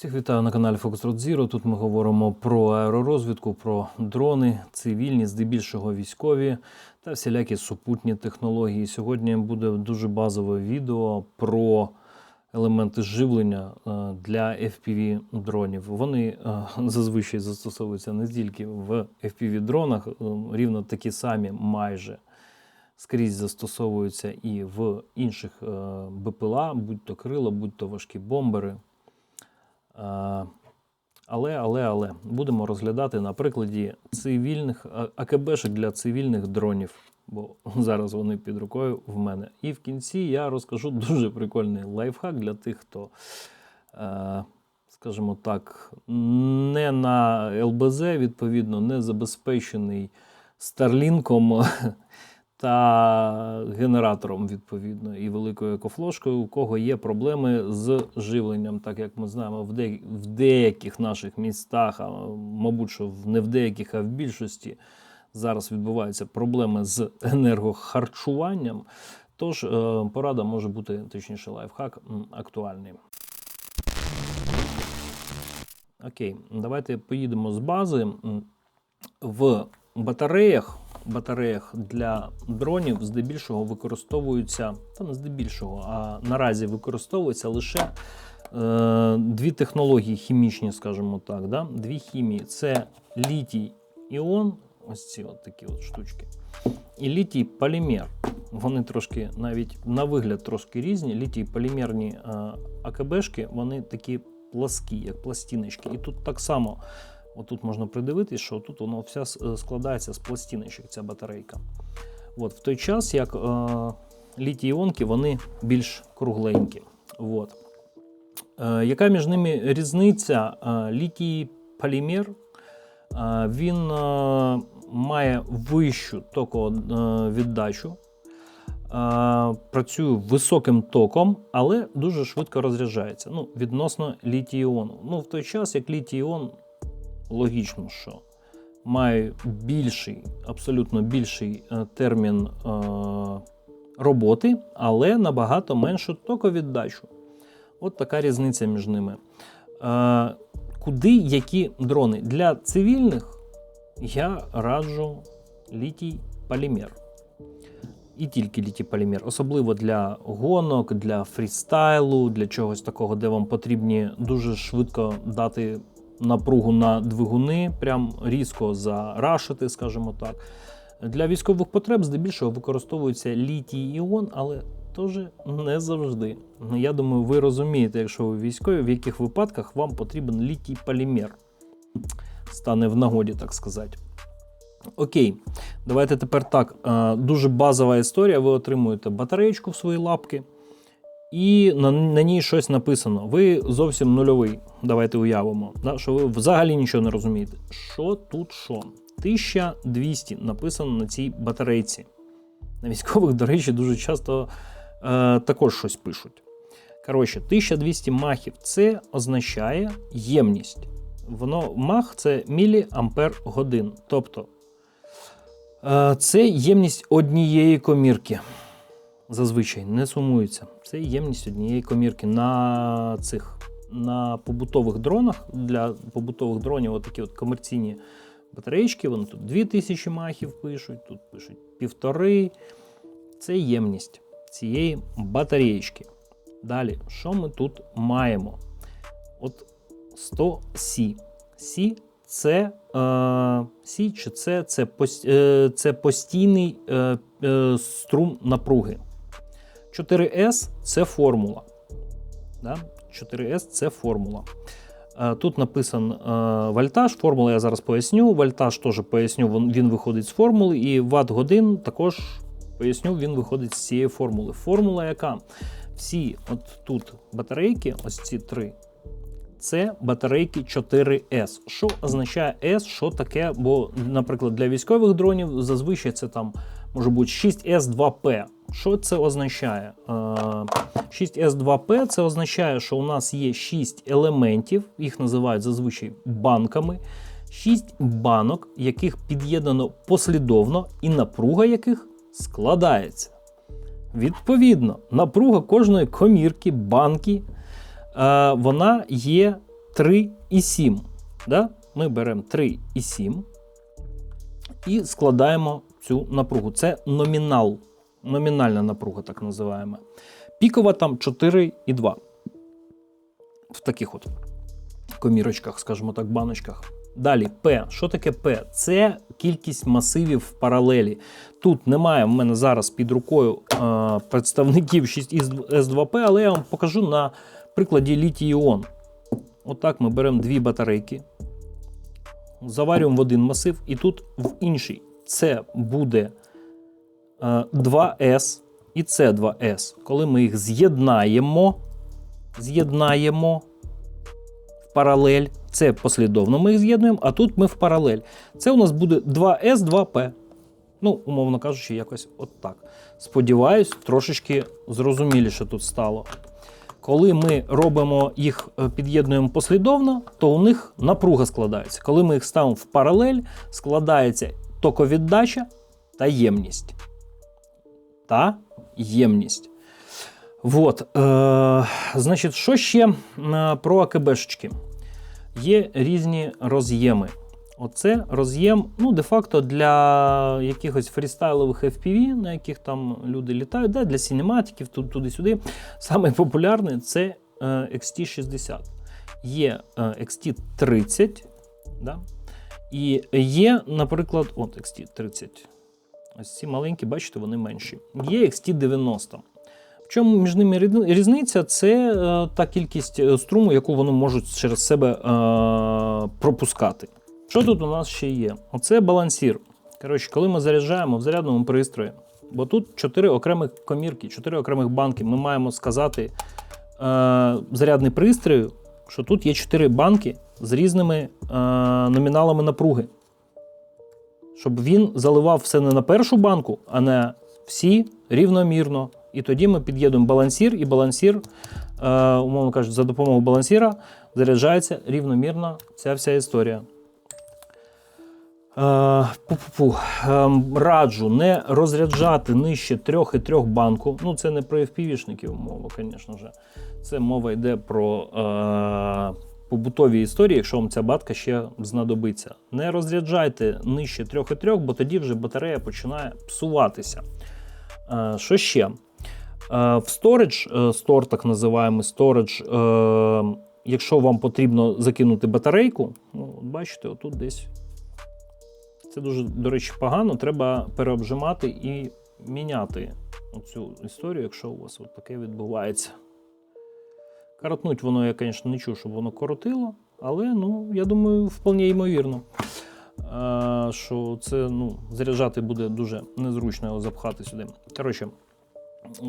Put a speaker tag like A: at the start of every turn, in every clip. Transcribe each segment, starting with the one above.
A: Всіх вітаю на каналі Foxtrot Zero. Тут ми говоримо про аеророзвідку, про дрони, цивільні, здебільшого військові та всілякі супутні технології. Сьогодні буде дуже базове відео про елементи живлення е, для FPV дронів. Вони е, зазвичай застосовуються не тільки в FPV дронах, е, рівно такі самі майже скрізь застосовуються і в інших БПЛА, будь то крила, будь то важкі бомбери. Е, Але, але, але будемо розглядати на прикладі цивільних а- АКБшек для цивільних дронів, бо зараз вони під рукою в мене. І в кінці я розкажу дуже прикольний лайфхак для тих, хто, е, скажімо так, не на ЛБЗ, відповідно, не забезпечений Старлінком та генератором, відповідно, і великою екофлошкою, у кого є проблеми з живленням, так як ми знаємо, в, де, в деяких наших містах, а мабуть, що не в деяких, а в більшості зараз відбуваються проблеми з енергохарчуванням. Тож е, порада може бути, точніше, лайфхак актуальний. Окей, давайте поїдемо з бази. В батареях, батареях для дронів здебільшого використовуються, та не здебільшого, а наразі використовуються лише е, дві технології хімічні, скажімо так. Да? Дві хімії це літій іон, ось ці от такі от штучки, і літій полімер. Вони трошки навіть на вигляд трошки різні. Літій полімерні е, АКБшки, вони такі пласкі, як пластиночки. І тут так само. Отут можна придивитись, що тут воно вся складається з пластиночок, ця батарейка. От, в той час, як е, літій-іонки, вони більш кругленькі. От. Е, яка між ними різниця? Е, літій полімер е, він е, має вищу токовіддачу, е, працює високим током, але дуже швидко розряджається. Ну, відносно літій-іону. Ну, в той час, як літій-іон логічно, що має більший, абсолютно більший е, термін е, роботи, але набагато меншу токовіддачу. От така різниця між ними. Е, куди які дрони? Для цивільних я раджу літій полімер. І тільки літій полімер, особливо для гонок, для фрістайлу, для чогось такого, де вам потрібні дуже швидко дати напругу на двигуни, прям різко зарашити, скажімо так. Для військових потреб здебільшого використовується літій іон, але теж не завжди. Я думаю, ви розумієте, якщо ви військові, в яких випадках вам потрібен літій полімер. Стане в нагоді, так сказати. Окей, давайте тепер так. Е, Дуже базова історія. Ви отримуєте батареєчку в свої лапки, і на, на ній щось написано. Ви зовсім нульовий. Давайте уявимо, да, що ви взагалі нічого не розумієте. Що тут що? 1200 написано на цій батарейці. На військових, до речі, дуже часто е, також щось пишуть. Коротше, 1200 махів це означає ємність. Воно мах це міліампер годин. Тобто е, це ємність однієї комірки. Зазвичай не сумується. Це ємність однієї комірки на цих на побутових дронах. Для побутових дронів отакі от комерційні батареїчки. Вони тут 2000 махів пишуть, тут пишуть півтори. Це ємність цієї батареєчки. Далі, що ми тут маємо? От 100 Сі. Сі це е, Сі чи це, це, е, це постійний е, е, струм напруги. 4С це формула. Да? 4С це формула. Е, Тут написан е, вольтаж, формула я зараз поясню. Вольтаж теж поясню, він виходить з формули, і ватт годин також поясню, він виходить з цієї формули. Формула яка? Всі от тут батарейки, ось ці три, це батарейки 4С. Що означає S? Що таке? Бо, наприклад, для військових дронів зазвичай це там може бути 6S2P. Що це означає? Е, 6S2P це означає, що у нас є 6 елементів, їх називають зазвичай банками. 6 банок, яких під'єднано послідовно, і напруга яких складається. Відповідно, напруга кожної комірки, банки, вона є 3,7. Да? Ми беремо 3,7 і складаємо цю напругу. Це номінал, номінальна напруга, так називаємо. Пікова там 4,2. В таких от комірочках, скажімо так, баночках. Далі P. Що таке P? Це кількість масивів в паралелі. Тут немає в мене зараз під рукою е, представників 6S2P, але я вам покажу на прикладі літій-іон. Отак ми беремо дві батарейки, заварюємо в один масив, і тут в інший. Це буде е, 2S і це 2S. Коли ми їх з'єднаємо, з'єднаємо в паралель, це послідовно ми їх з'єднуємо, а тут ми в паралель. Це у нас буде 2S, 2P. Ну, умовно кажучи, якось от так. Сподіваюсь, трошечки зрозуміліше тут стало. Коли ми робимо їх, е, під'єднуємо послідовно, то у них напруга складається. Коли ми їх ставимо в паралель, складається токовіддача та ємність. Та ємність. Вот. Е, значить, що ще е, про АКБшечки? Є різні роз'єми. Оце роз'єм, ну, де-факто для якихось фрістайлових FPV, на яких там люди літають, да, для синематиків, тут, туди-сюди. Саме популярний це е, XT60. Є е, XT30, да, і є, наприклад, от XT30. Ось ці маленькі, бачите, вони менші. Є XT90. В чому між ними різниця? Це е, та кількість струму, яку вони можуть через себе пропускати. Що тут у нас ще є? Оце балансір. Коротше, коли ми заряджаємо в зарядному пристрої, бо тут чотири окремих комірки, чотири окремих банки, ми маємо сказати е, зарядний пристрій, що тут є чотири банки з різними е, номіналами напруги. Щоб він заливав все не на першу банку, а на всі рівномірно. І тоді ми під'єднуємо балансір, і балансір, е, умовно кажучи, за допомогою балансіра заряджається рівномірно ця вся історія. Е, пу-пу-пу. Ем, Раджу не розряджати нижче 3,3 банку. Ну, це не про FPV-шників мова, звісно ж. Це мова йде про е, побутові історії, якщо вам ця батка ще знадобиться. Не розряджайте нижче 3,3, бо тоді вже батарея починає псуватися. Е, що ще? Е, в storage, е, стор, так називаємо storage, е, якщо вам потрібно закинути батарейку, ну, бачите, отут десь. Це дуже, до речі, погано. Треба переобжимати і міняти цю історію, якщо у вас от таке відбувається. Коротнуть воно, я, звісно, не чув, щоб воно коротило, але ну, я думаю, вполне ймовірно. Що це ну, заряджати буде дуже незручно його запхати сюди. Коротше, е,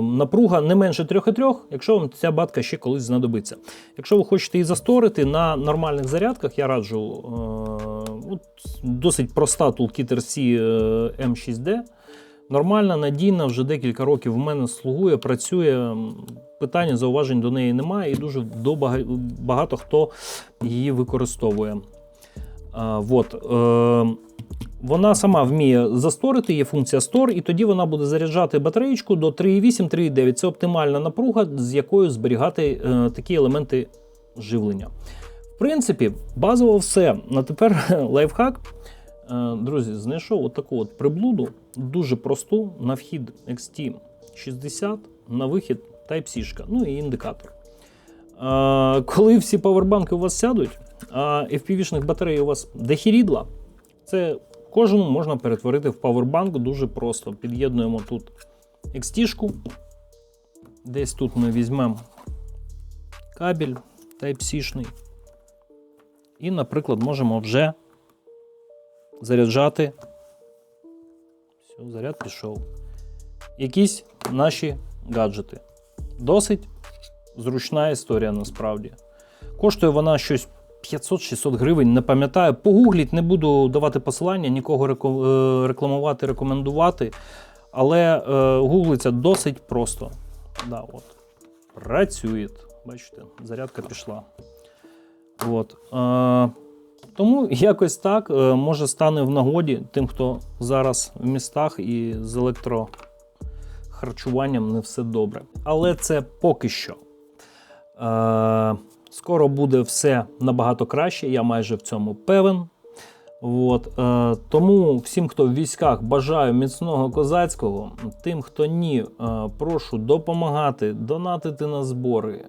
A: напруга не менше 3,3, якщо вам ця батка ще колись знадобиться. Якщо ви хочете її засторити на нормальних зарядках, я раджу е, от, досить проста Toolkit е, M6D. Нормальна, надійна, вже декілька років в мене слугує, працює. Питання, зауважень до неї немає, і дуже багато хто її використовує. А, вот, е, вона сама вміє засторити, є функція стор, і тоді вона буде заряджати батареєчку до 3,8-3,9. Це оптимальна напруга, з якою зберігати е, такі елементи живлення. Принципі, базово все. На тепер лайфхак. Е, Друзі, знайшов отаку от приблуду, дуже просту на вхід XT60, на вихід Type-C, ну і індикатор. Е, Коли всі павербанки у вас сядуть, а FPV-шних батарей у вас дохірідла, це кожну можна перетворити в павербанк дуже просто. Під'єднуємо тут XT-шку. Десь тут ми візьмемо кабель Type-C-шний. І, наприклад, можемо вже заряджати. Все, заряд пішов. Якісь наші гаджети. Досить зручна історія насправді. Коштує вона щось 500-600 гривень, не пам'ятаю. Погугліть, не буду давати посилання, нікого е, рекламувати, рекомендувати. Але е, гуглиться досить просто. Да, от. Працює. Бачите, зарядка пішла. От. Е, тому якось так е, може стане в нагоді тим, хто зараз в містах і з електрохарчуванням не все добре. Але це поки що. Е, Скоро буде все набагато краще, я майже в цьому певен. От, е, тому всім, хто в військах, бажаю міцного козацького. Тим, хто ні, е, прошу допомагати, донатити на збори, е,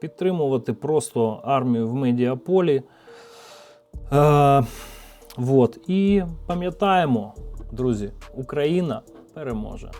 A: підтримувати просто армію в медіаполі. Е, вот. І пам'ятаємо, друзі, Україна переможе.